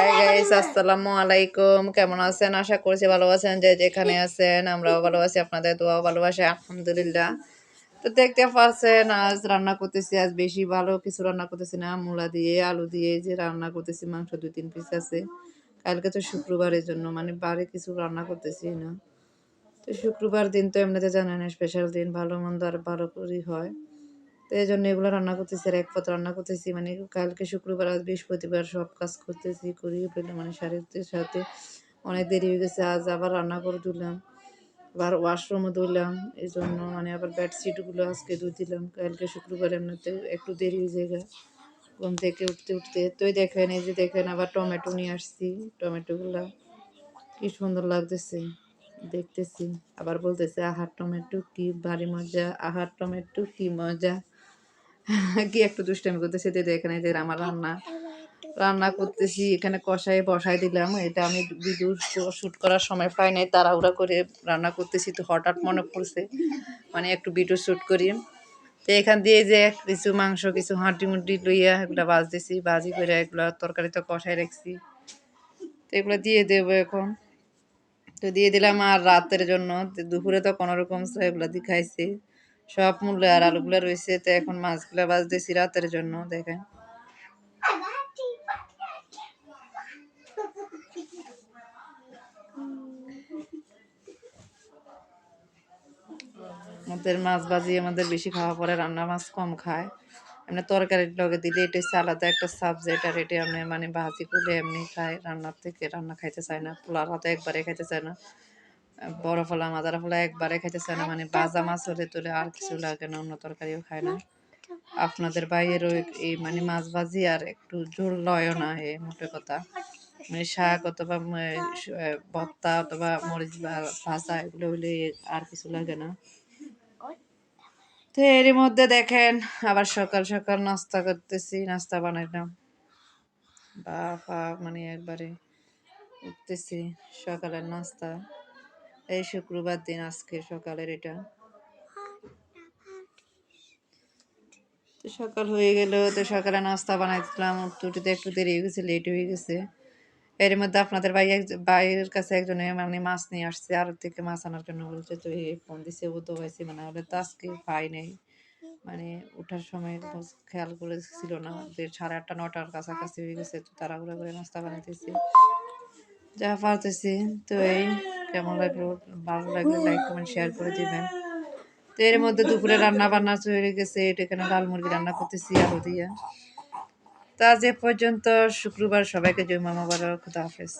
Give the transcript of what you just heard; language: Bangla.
হাই গাইস আসসালামু আলাইকুম কেমন আছেন? আশা করছি ভালো আছেন যে যেখানে আছেন আমরাও ভালো আছি আপনাদের দোয়াও ভালোবাসে আলহামদুলিল্লাহ। তো দেখতে পাচ্ছেন আজ রান্না করতেছি আজ বেশি ভালো কিছু রান্না করতেছি না মূলা দিয়ে আলু দিয়ে যে রান্না করতেছি মাংস দুই তিন পিস আছে। কালকে তো শুক্রবারের জন্য মানে বারে কিছু রান্না করতেছি না। তো শুক্রবার দিন তো এমনিতে জানেন স্পেশাল দিন ভালো মন্দ আর ভালো করেই হয়। তো এই জন্য এগুলো রান্না করতেছি, আর এক পথ রান্না করতেছি। মানে কালকে শুক্রবার, আজ বৃহস্পতিবার সব কাজ করতেছি করিয়ে ফেললাম মানে শাড়ির সাথে অনেক দেরি হয়ে গেছে। আজ আবার রান্না করে দিলাম আবার ওয়াশরুমও ধুলাম এই জন্য মানে আবার বেডশিটগুলো আজকে ধুয়ে দিলাম। কালকে শুক্রবার এমনিতে একটু দেরি হয়ে যায় ঘুম থেকে উঠতে উঠতে। তোই দেখেন, এই যে দেখেন আবার টমেটো নিয়ে আসছি। টমেটোগুলা কি সুন্দর লাগতেছে, দেখতেছি। আবার বলতেছে, আহার টমেটো কি ভারী মজা, আহার টমেটো কি মজা। কি একটু দুষ্টামি করতেছে তো এখানে যে আমার রান্না। রান্না করতেছি, এখানে কষাই বসাই দিলাম, এটা আমি ভিডিও শ্যুট করার সময় পাই নাই, তাড়াহুড়া করে রান্না করতেছি, তো হঠাৎ মনে পড়ছে মানে একটু ভিডিও শ্যুট করি। তো এখান দিয়ে যে কিছু মাংস, কিছু হাঁটি মুটি লইয়া এগুলো বাজতেছি বাজি করে এগুলো তরকারি তো কষাই রাখছি। তো এগুলো দিয়ে দেবো এখন। তো দিয়ে দিলাম আর রাতের জন্য দুপুরে তো কোনো রকম এগুলো দিয়ে খাইছি। সব মূল্য আর আলুগুলো রয়েছে, তো এখন মাছগুলো বাজতেছি রাতের জন্য, দেখেন। আমাদের মাছ ভাজি আমাদের বেশি খাওয়া পরে, রান্না মাছ কম খায়। এমনি তরকারির লগে দিলে এটা হচ্ছে আলাদা একটা সাবজেক্ট আর এটা এমনি মানে ভাজি করলে এমনি খায়, রান্নার থেকে রান্না খাইতে চায় না, পোলার হাতে একবারে খাইতে চায় না। বড় ফলা, মাদারা ফলা একবারে খাইতেছে না মানে বাজা মাছ হলে তোলে আর কিছু লাগে না, অন্য তরকারিও খায় না। আপনাদের বাইরেও এই মানে মাছ ভাজি আর একটু জোর লয়ও না এ মোটে কথা। মানে শাক অথবা ভত্তা অথবা মরিচ ভাজা এগুলো হইলে আর কিছু লাগে না। তো এর মধ্যে দেখেন, আবার সকাল সকাল নাস্তা করতেছি, নাস্তা বানাইলাম। বা মানে একবারে উঠতেছি সকালের নাস্তা। এই শুক্রবার দিন আজকে সকালের এটা। তো সকাল হয়ে গেল, তো সকালে নাস্তা বানাইছিলাম, উঠতে একটু দেরি হয়ে গেছে লেট হয়ে গেছে। এর মধ্যে আপনাদের ভাই ভাইয়ের কাছে একজনে মানে মাছ নিয়ে আসছে, আর থেকে মাছ আনার জন্য বলছে, তো এই ফোন দিছে, ও তো হয়েছে মানে হলে তো আজকে পাই নেই। মানে ওঠার সময় খেয়াল করেছিল না, যে সাড়ে আটটা, নটার কাছাকাছি হয়ে গেছে, তো তাড়াহুড়া করে নাস্তা বানাইতেছি। যা পারতেছি, তো এই কেমন লাগল? ভালো লাগলে লাইক কমেন্ট শেয়ার করে দেবেন। তো এর মধ্যে দুপুরে রান্না বান্না চলে গেছে এটা এখানে লাল মুরগি রান্না করতেছি আলু দিয়া। তা যে পর্যন্ত শুক্রবার সবাইকে জয় মামা খুদা হাফেজ।